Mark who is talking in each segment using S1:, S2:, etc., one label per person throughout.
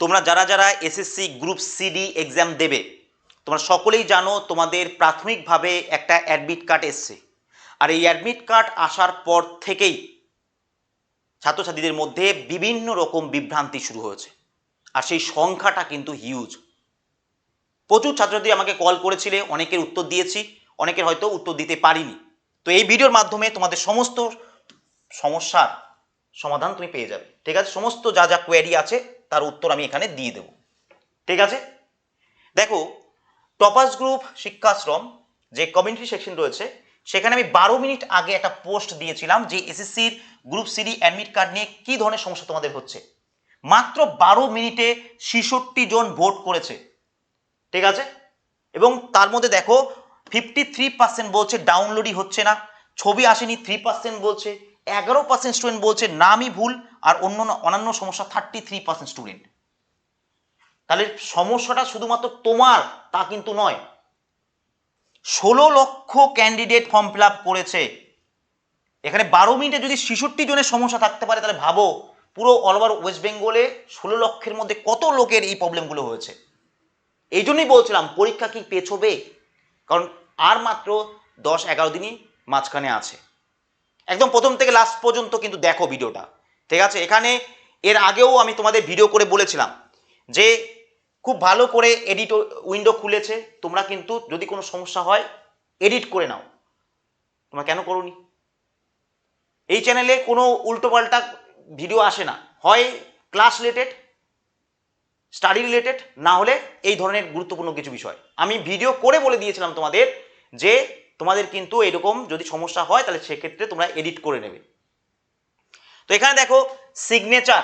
S1: তোমরা যারা যারা এসএসসি গ্রুপ সিডি এক্সাম দেবে, তোমরা সকলেই জানো তোমাদের প্রাথমিকভাবে একটা অ্যাডমিট কার্ড এসছে। আর এই অ্যাডমিট কার্ড আসার পর থেকেই ছাত্রছাত্রীদের মধ্যে বিভিন্ন রকম বিভ্রান্তি শুরু হয়েছে। আর সেই সংখ্যাটা কিন্তু হিউজ প্রচুর ছাত্রছাত্রী আমাকে কল করেছিলে, অনেকের উত্তর দিয়েছি, অনেকের হয়তো উত্তর দিতে পারিনি। তো এই ভিডিওর মাধ্যমে তোমাদের সমস্ত সমস্যার সমাধান তুমি পেয়ে যাবে। ঠিক আছে? সমস্ত যা যা কোয়ারি আছে তার উত্তর আমি এখানে দিয়ে দেবো। ঠিক আছে? দেখো, টপাস গ্রুপ শিক্ষাশ্রম যে কমিউনিটি সেকশন রয়েছে, সেখানে আমি বারো মিনিট আগে একটা পোস্ট দিয়েছিলাম যে এসএসসির গ্রুপ সিডি অ্যাডমিট কার্ড নিয়ে কী ধরনের সমস্যা তোমাদের হচ্ছে। মাত্র বারো মিনিটে ছেষট্টি জন ভোট করেছে। ঠিক আছে? এবং তার মধ্যে দেখো ফিফটি থ্রি পার্সেন্ট বলছে ডাউনলোডই হচ্ছে না, ছবি আসেনি থ্রি পার্সেন্ট বলছে, এগারো পার্সেন্ট স্টুডেন্ট বলছে, নামই ভুল আর অন্য অন্যান্য সমস্যা থার্টি থ্রি পার্সেন্ট স্টুডেন্ট তাহলে সমস্যাটা শুধুমাত্র তোমার, তা কিন্তু নয়। ষোলো লক্ষ ক্যান্ডিডেট ফর্ম ফিল করেছে। এখানে বারো মিনিটে যদি ছেষট্টি জনের সমস্যা থাকতে পারে, তাহলে ভাবো, পুরো অল ওভার ওয়েস্ট বেঙ্গলে ষোলো লক্ষের মধ্যে কত লোকের এই প্রবলেমগুলো হয়েছে? এই জন্যই বলছিলাম, পরীক্ষা কি পেছবে? কারণ আর মাত্র দশ এগারো দিনই মাঝখানে আছে। একদম প্রথম থেকে লাস্ট পর্যন্ত কিন্তু দেখো ভিডিওটা ঠিক আছে? এখানে এর আগেও আমি তোমাদের ভিডিও করে বলেছিলাম যে খুব ভালো করে এডিট উইন্ডো খুলেছে। তোমরা কিন্তু যদি কোনো সমস্যা হয় এডিট করে নাও। তোমরা কেন করোনি? এই চ্যানেলে কোনো উল্টোপাল্টা ভিডিও আসে না। হয় ক্লাস রিলেটেড স্টাডি রিলেটেড না হলে এই ধরনের গুরুত্বপূর্ণ কিছু বিষয়। আমি ভিডিও করে বলে দিয়েছিলাম তোমাদের যে তোমাদের কিন্তু এরকম যদি সমস্যা হয়, তাহলে সেক্ষেত্রে তোমরা এডিট করে নেবে। তো এখানে দেখো সিগনেচার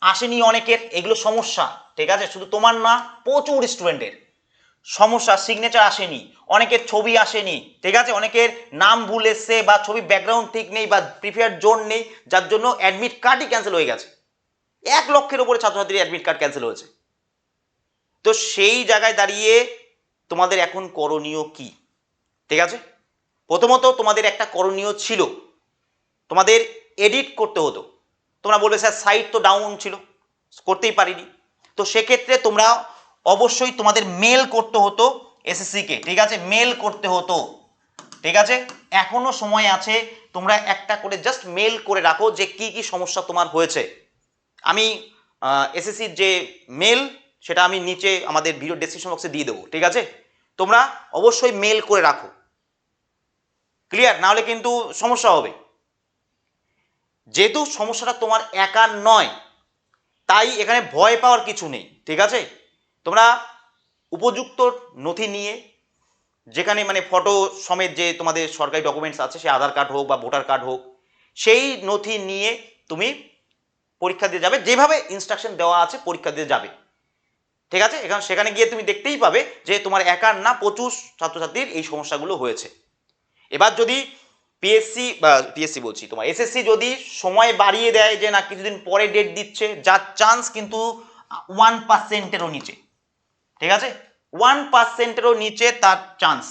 S1: আসেনি অনেকের, এগুলো সমস্যা, ঠিক আছে? শুধু তোমার না, প্রচুর স্টুডেন্টের সমস্যা সিগনেচার আসেনি, অনেকের ছবি আসেনি, ঠিক আছে? অনেকের নাম ভুল এসছে বা ছবি ব্যাকগ্রাউন্ড ঠিক নেই বা প্রিফার জোন নেই, যার জন্য অ্যাডমিট কার্ডই ক্যান্সেল হয়ে গেছে। এক লক্ষের উপরে ছাত্রছাত্রীর অ্যাডমিট কার্ড ক্যান্সেল হয়েছে। তো সেই জায়গায় দাঁড়িয়ে তোমাদের এখন করণীয় কি? ঠিক আছে? প্রথমত তোমাদের একটা করণীয় ছিল। তোমাদের এডিট করতে হতো। তোমরা বলবে, স্যার সাইট তো ডাউন ছিল, করতেই পারিনি। তো সেক্ষেত্রে তোমরা অবশ্যই তোমাদের মেল করতে হতো এসএসসিকে ঠিক আছে? মেল করতে হতো, ঠিক আছে? এখনও সময় আছে, তোমরা একটা করে জাস্ট মেল করে রাখো যে কি কি সমস্যা তোমার হয়েছে। আমি এসএসসির যে মেল সেটা আমি নিচে আমাদের ভিডিও ডেসক্রিপশন বক্সে দিয়ে দেবো, ঠিক আছে? তোমরা অবশ্যই মেল করে রাখো। ক্লিয়ার নাহলে কিন্তু সমস্যা হবে। যেহেতু সমস্যাটা তোমার একার নয়, তাই এখানে ভয় পাওয়ার কিছু নেই, ঠিক আছে? তোমরা উপযুক্ত নথি নিয়ে, যেখানে মানে ফটো সমেত যে তোমাদের সরকারি ডকুমেন্টস আছে, সে আধার কার্ড হোক বা ভোটার কার্ড হোক, সেই নথি নিয়ে তুমি পরীক্ষা দিয়ে যাবে, যেভাবে ইনস্ট্রাকশন দেওয়া আছে পরীক্ষা দিয়ে যাবে, ঠিক আছে? এখানে সেখানে গিয়ে তুমি দেখতেই পাবে যে তোমার একার না, প্রচুর ছাত্রছাত্রীর এই সমস্যাগুলো হয়েছে। এবার যদি পিএসসি বা পিএসসি বলছি, তোমার এসএসসি যদি সময় বাড়িয়ে দেয় যে না কিছুদিন পরে ডেট দিচ্ছে যার চান্স কিন্তু ওয়ান পার্সেন্টেরও নিচে। ঠিক আছে? ওয়ান পার্সেন্টেরও নিচে তার চান্স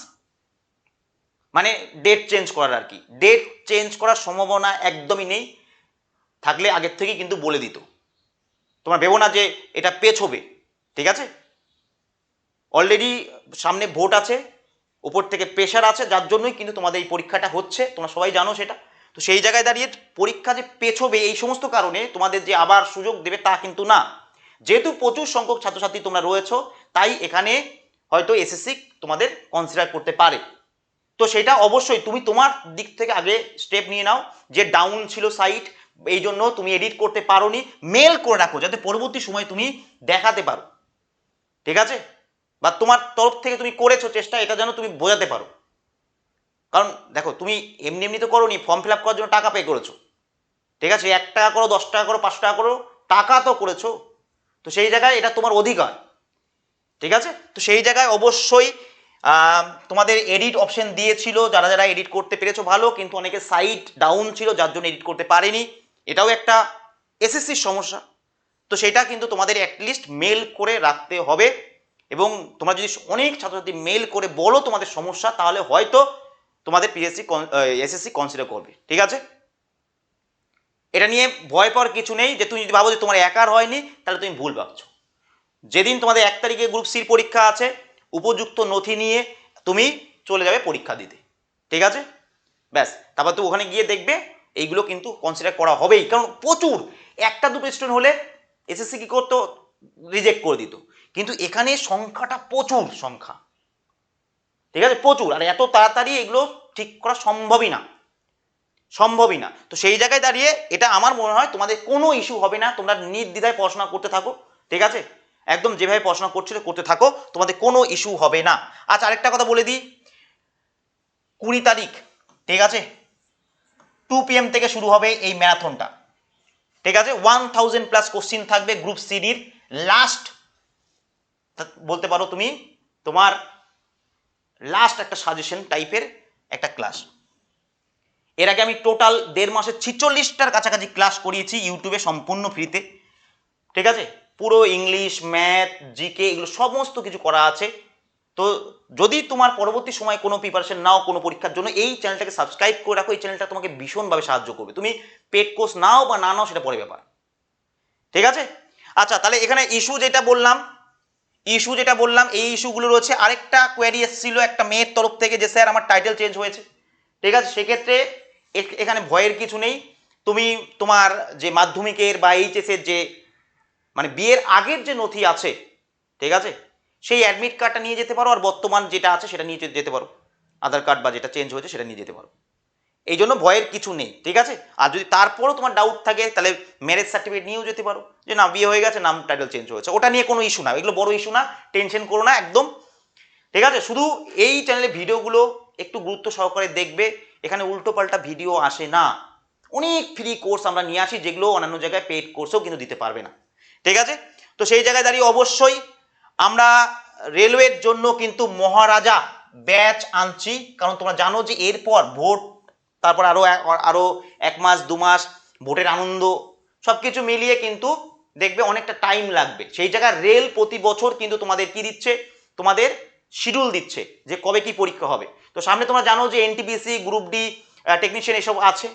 S1: মানে ডেট চেঞ্জ করার আর কি। ডেট চেঞ্জ করার সম্ভাবনা একদমই নেই। থাকলে আগের থেকেই কিন্তু বলে দিত। তোমার ভেবো না যে এটা পেছবে। ঠিক আছে? অলরেডি সামনে ভোট আছে। উপর থেকে প্রেশার আছে, যার জন্যই কিন্তু তোমাদের এই পরীক্ষাটা হচ্ছে, তোমরা সবাই জানো সেটা। তো সেই জায়গায় দাঁড়িয়ে পরীক্ষা যে পেছবে এই সমস্ত কারণে তোমাদের যে আবার সুযোগ দেবে তা কিন্তু না। যেহেতু প্রচুর সংখ্যক ছাত্রছাত্রী তোমরা রয়েছো, তাই এখানে হয়তো এসএসসি তোমাদের কনসিডার করতে পারে। তো সেটা অবশ্যই তুমি তোমার দিক থেকে আগে স্টেপ নিয়ে নাও, যে ডাউন ছিল সাইট এই জন্য তুমি এডিট করতে পারোনি। মেল করে রাখো, যাতে পরবর্তী সময় তুমি দেখাতে পারো। ঠিক আছে? বা তোমার তরফ থেকে তুমি করেছ চেষ্টা, এটা যেন তুমি বোঝাতে পারো। কারণ দেখো, তুমি এমনি এমনি তো করো নি ফর্ম ফিল আপ করার জন্য টাকা পে করেছ। ঠিক আছে, এক টাকা করো, দশ টাকা করো পাঁচ টাকা করো, টাকা তো করেছ। তো সেই জায়গায় এটা তোমার অধিকার। ঠিক আছে? তো সেই জায়গায় অবশ্যই তোমাদের এডিট অপশন দিয়েছিল, যারা যারা এডিট করতে পেরেছ ভালো, কিন্তু অনেকে সাইট ডাউন ছিল, যার জন্য এডিট করতে পারেনি। এটাও একটা এসএসসির সমস্যা। তো সেটা কিন্তু তোমাদের অ্যাটলিস্ট মেল করে রাখতে হবে। এবং তোমরা যদি অনেক ছাত্রছাত্রী মেল করে বলো তোমাদের সমস্যা, তাহলে হয়তো তোমাদের পিএসসি এসএসসি কনসিডার করবে। ঠিক আছে? এটা নিয়ে ভয় পাওয়ার কিছু নেই যে তুমি যদি ভাবো যে তোমার একার হয়নি, তাহলে তুমি ভুল ভাবছ। যেদিন তোমাদের এক তারিখে গ্রুপ সির পরীক্ষা আছে, উপযুক্ত নথি নিয়ে তুমি চলে যাবে পরীক্ষা দিতে। ঠিক আছে? ব্যাস, তারপর তো ওখানে গিয়ে দেখবে এইগুলো কিন্তু কনসিডার করা হবেই। কারণ প্রচুর, একটা দুটো স্টুডেন্ট হলে এসএসসি কি করতো? রিজেক্ট করে দিত। কিন্তু এখানে সংখ্যাটা প্রচুর সংখ্যা। ঠিক আছে? প্রচুর। আর এত তাড়াতাড়ি এগুলো ঠিক করা সম্ভবই না। সম্ভবই না। তো সেই জায়গায় দাঁড়িয়ে এটা আমার মনে হয় তোমাদের কোনো ইস্যু হবে না। তোমরা নির্দ্বিধায় পড়াশোনা করতে থাকো। ঠিক আছে? একদম যেভাবে পড়াশোনা করছিলে করতে থাকো। তোমাদের কোনো ইস্যু হবে না। আচ্ছা আরেকটা কথা বলে দিই। কুড়ি তারিখ। ঠিক আছে? টু পিএম থেকে শুরু হবে এই ম্যারাথনটা ঠিক আছে? ওয়ান থাউজেন্ড প্লাস কোশ্চিন থাকবে গ্রুপ সিডির লাস্ট বলতে পারো তুমি, তোমার লাস্ট একটা সাজেশন টাইপের একটা ক্লাস এর আগে আমি টোটাল দেড় মাসে ছিচল্লিশটার কাছাকাছি ক্লাস করিয়েছি ইউটিউবে সম্পূর্ণ ফ্রিতে ঠিক আছে? পুরো ইংলিশ ম্যাথ জিকে এগুলো সমস্ত কিছু করা আছে। তো যদি তোমার পরবর্তী সময় কোনো প্রিপারেশন নাও কোনো পরীক্ষার জন্য, এই চ্যানেলটাকে সাবস্ক্রাইব করে রাখো, এই চ্যানেলটা তোমাকে ভীষণভাবে সাহায্য করবে। তুমি পেড কোর্স নাও বা না নাও, সেটা পরে ব্যাপার। ঠিক আছে? আচ্ছা তাহলে এখানে ইস্যু যেটা বললাম ইস্যু যেটা বললাম, এই ইস্যুগুলো রয়েছে। আরেকটা কোয়ারি এসেছিল একটা মেয়ের তরফ থেকে যে, স্যার, আমার টাইটেল চেঞ্জ হয়েছে। ঠিক আছে? সেক্ষেত্রে এখানে ভয়ের কিছু নেই। তুমি তোমার যে মাধ্যমিকের বা এইচএসের যে মানে বিয়ের আগের যে নথি আছে, ঠিক আছে? সেই অ্যাডমিট কার্ডটা নিয়ে যেতে পারো আর বর্তমান যেটা আছে সেটা নিয়ে যেতে পারো। আধার কার্ড বা যেটা চেঞ্জ হয়েছে সেটা নিয়ে যেতে পারো। এই জন্য ভয়ের কিছু নেই, ঠিক আছে? আর যদি তারপরও তোমার ডাউট থাকে, তাহলে ম্যারেজ সার্টিফিকেট নিয়েও যেতে পারো। যে না, বিয়ে হয়ে গেছে, নাম টাইটেল চেঞ্জ হয়েছে। ওটা নিয়ে কোনো ইস্যু না। এগুলো বড় ইস্যু না টেনশন করো না, একদম। ঠিক আছে? শুধু এই চ্যানেলে ভিডিওগুলো একটু গুরুত্ব সহকারে দেখবে, এখানে উল্টো পাল্টা ভিডিও আসে না। অনেক ফ্রি কোর্স আমরা নিয়ে আসি, যেগুলো অন্যান্য জায়গায় পেড কোর্সও কিন্তু দিতে পারবে না। ঠিক আছে? তো সেই জায়গায় দাঁড়িয়ে অবশ্যই আমরা রেলওয়ের জন্য কিন্তু মহারাজা ব্যাচ আনছি। কারণ তোমরা জানো যে এরপর ভোট, তারপর আরও আরও এক মাস, দু মাস, ভোটের আনন্দ সব কিছু মিলিয়ে কিন্তু দেখবে অনেকটা টাইম লাগবে। সেই জায়গায় রেল প্রতি বছর কিন্তু তোমাদের কি দিচ্ছে? তোমাদের শিডিউল দিচ্ছে যে কবে কি পরীক্ষা হবে। তো সামনে তোমরা জানো যে এনটিপিসি গ্রুপ ডি টেকনিশিয়ান এসব আছে।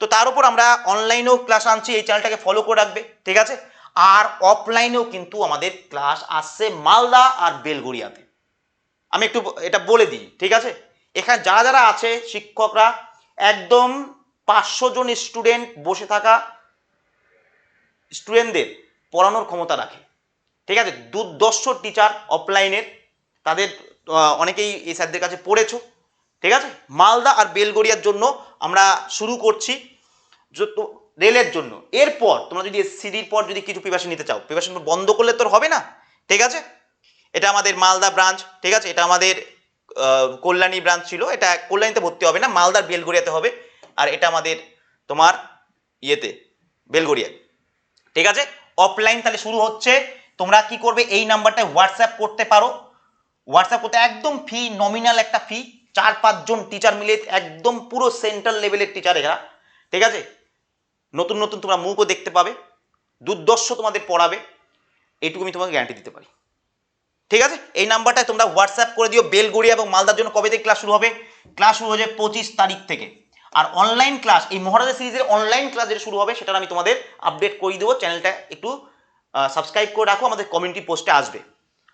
S1: তো তার উপর আমরা অনলাইনেও ক্লাস আনছি, এই চ্যানেলটাকে ফলো করে রাখবে, ঠিক আছে? আর অফলাইনেও কিন্তু আমাদের ক্লাস আসছে মালদা আর বেলগুড়িয়াতে। আমি একটু এটা বলে দিই, ঠিক আছে? এখানে যারা যারা আছে, শিক্ষকরা, একদম পাঁচশো জন স্টুডেন্ট বসে থাকা স্টুডেন্টদের পড়ানোর ক্ষমতা রাখে। ঠিক আছে? দুর্দর্শ টিচার অফলাইনের তাদের অনেকেই এই স্যারদের কাছে পড়েছ। ঠিক আছে? মালদা আর বেলগড়িয়ার জন্য আমরা শুরু করছি রেলের জন্য। এরপর তোমরা যদি সিডির পর যদি কিছু প্রিপারেশন নিতে চাও প্রিপারেশন বন্ধ করলে তো আর হবে না। ঠিক আছে? এটা আমাদের মালদা ব্রাঞ্চ ঠিক আছে? এটা আমাদের কল্যাণী ব্রাঞ্চ ছিল। এটা কল্যাণীতে ভর্তি হবে না, মালদার বেলগড়িয়াতে হবে। আর এটা আমাদের তোমার ইয়েতে বেলগড়িয়া ঠিক আছে? অফলাইন তাহলে শুরু হচ্ছে। তোমরা কি করবে? এই নাম্বারটায় হোয়াটসঅ্যাপ করতে পারো। হোয়াটসঅ্যাপ করতে একদম ফি নমিনাল একটা ফি চার পাঁচজন টিচার মিলে একদম পুরো সেন্ট্রাল লেভেলের টিচার এরা। ঠিক আছে? নতুন নতুন তোমরা মুখও দেখতে পাবে। দুর্দর্শ তোমাদের পড়াবে। এইটুকু আমি তোমাকে গ্যারান্টি দিতে পারি। ঠিক আছে? এই নাম্বারটায় তোমরা হোয়াটসঅ্যাপ করে দিও। বেলগড়িয়া এবং মালদার জন্য কবে থেকে ক্লাস শুরু হবে? ক্লাস শুরু হয়ে যাবে পঁচিশ তারিখ থেকে। আর অনলাইন ক্লাস এই মহারাজা সিরিজের অনলাইন ক্লাস যেটা শুরু হবে সেটা আমি তোমাদের আপডেট করে দেবো। চ্যানেলটা একটু সাবস্ক্রাইব করে রাখো, আমাদের কমিউনিটি পোস্টে আসবে।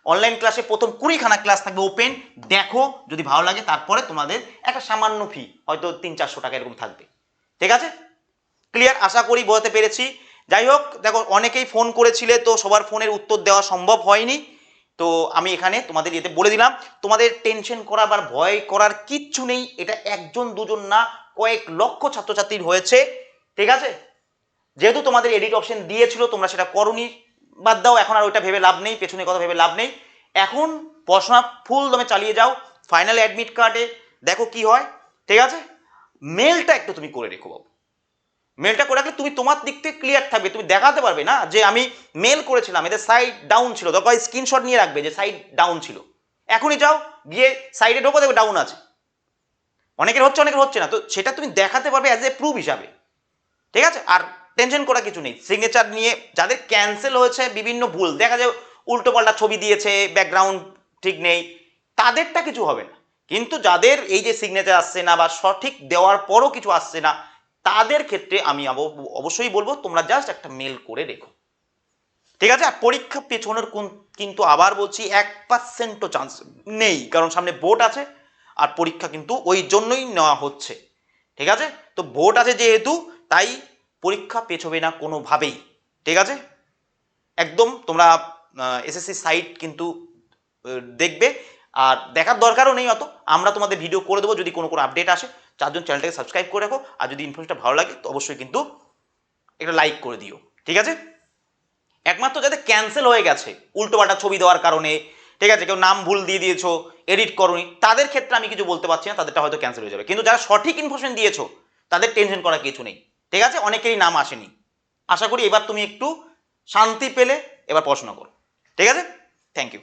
S1: অনলাইন ক্লাসে প্রথম কুড়িখানা ক্লাস থাকবে ওপেন দেখো, যদি ভালো লাগে, তারপরে তোমাদের একটা সামান্য ফি হয়তো তিন চারশো টাকা এরকম থাকবে। ঠিক আছে? ক্লিয়ার আশা করি বোঝাতে পেরেছি। যাই হোক, দেখো, অনেকেই ফোন করেছিলে, তো সবার ফোনের উত্তর দেওয়া সম্ভব হয়নি। তো আমি এখানে তোমাদের ইয়েতে বলে দিলাম। তোমাদের টেনশন করা বা ভয় করার কিচ্ছু নেই। এটা একজন, দুজন না কয়েক লক্ষ ছাত্রছাত্রীর হয়েছে, ঠিক আছে? যেহেতু তোমাদের এডিট অপশন দিয়েছিল, তোমরা সেটা করনি, বাদ দাও, এখন আর ওইটা ভেবে লাভ নেই পেছনে কথা ভেবে লাভ নেই। এখন পড়াশোনা ফুল দমে চালিয়ে যাও ফাইনাল অ্যাডমিট কার্ডে দেখো কি হয়, ঠিক আছে? মেলটা একটু তুমি করে রেখো বাবু। মেলটা করে রাখলে তুমি তোমার দিক থেকে ক্লিয়ার থাকবে, তুমি দেখাতে পারবে না যে আমি মেল করেছিলাম, এদের সাইড ডাউন ছিল, দরকার স্ক্রিনশট নিয়ে রাখবে যে সাইড ডাউন ছিল। এখনই যাও, গিয়ে সাইডে ঢোকো, দেখবে ডাউন আছে। অনেকের হচ্ছে অনেকের হচ্ছে না। তো সেটা তুমি দেখাতে পারবে অ্যাজ এ প্রুফ হিসাবে। ঠিক আছে? আর টেনশন করা কিছু নেই। সিগনেচার নিয়ে যাদের ক্যান্সেল হয়েছে বিভিন্ন ভুল, দেখা যায় উল্টো পাল্টা ছবি দিয়েছে ব্যাকগ্রাউন্ড ঠিক নেই, তাদেরটা কিছু হবে না। কিন্তু যাদের এই যে সিগনেচার আসছে না বা সঠিক দেওয়ার পরও কিছু আসছে না, তাদের ক্ষেত্রে আমি অবশ্যই বলব, তোমরা জাস্ট একটা মেল করে রেখো। ঠিক আছে? আর পরীক্ষা পেছনের কোন- কিন্তু আবার বলছি, এক পার্সেন্টও চান্স নেই। কারণ সামনে ভোট আছে আর পরীক্ষা কিন্তু ওই জন্যই নেওয়া হচ্ছে। ঠিক আছে? তো ভোট আছে যেহেতু, তাই পরীক্ষা পেছবে না কোনোভাবেই। ঠিক আছে? একদম তোমরা এসএসসি সাইট কিন্তু দেখবে। আর দেখার দরকারও নেই অত। আমরা তোমাদের ভিডিও করে দেবো, যদি কোনো কোনো আপডেট আসে। চারজন চ্যানেলটাকে সাবস্ক্রাইব করে রাখো। আর যদি ইনফরমেশনটা ভালো লাগে, তো অবশ্যই কিন্তু একটা লাইক করে দিও। ঠিক আছে? একমাত্র যাতে ক্যান্সেল হয়ে গেছে, উল্টোপাল্টা ছবি দেওয়ার কারণে। ঠিক আছে? কেউ নাম ভুল দিয়ে দিয়েছ এডিট করনি, তাদের ক্ষেত্রে আমি কিছু বলতে পারছি না, তাদেরটা হয়তো ক্যান্সেল হয়ে যাবে। কিন্তু যারা সঠিক ইনফরমেশন দিয়েছ, তাদের টেনশন করার কিছু নেই। ঠিক আছে? অনেকেরই নাম আসেনি। আশা করি এবার তুমি একটু শান্তি পেলে, এবার পড়াশোনা করো। ঠিক আছে? Thank you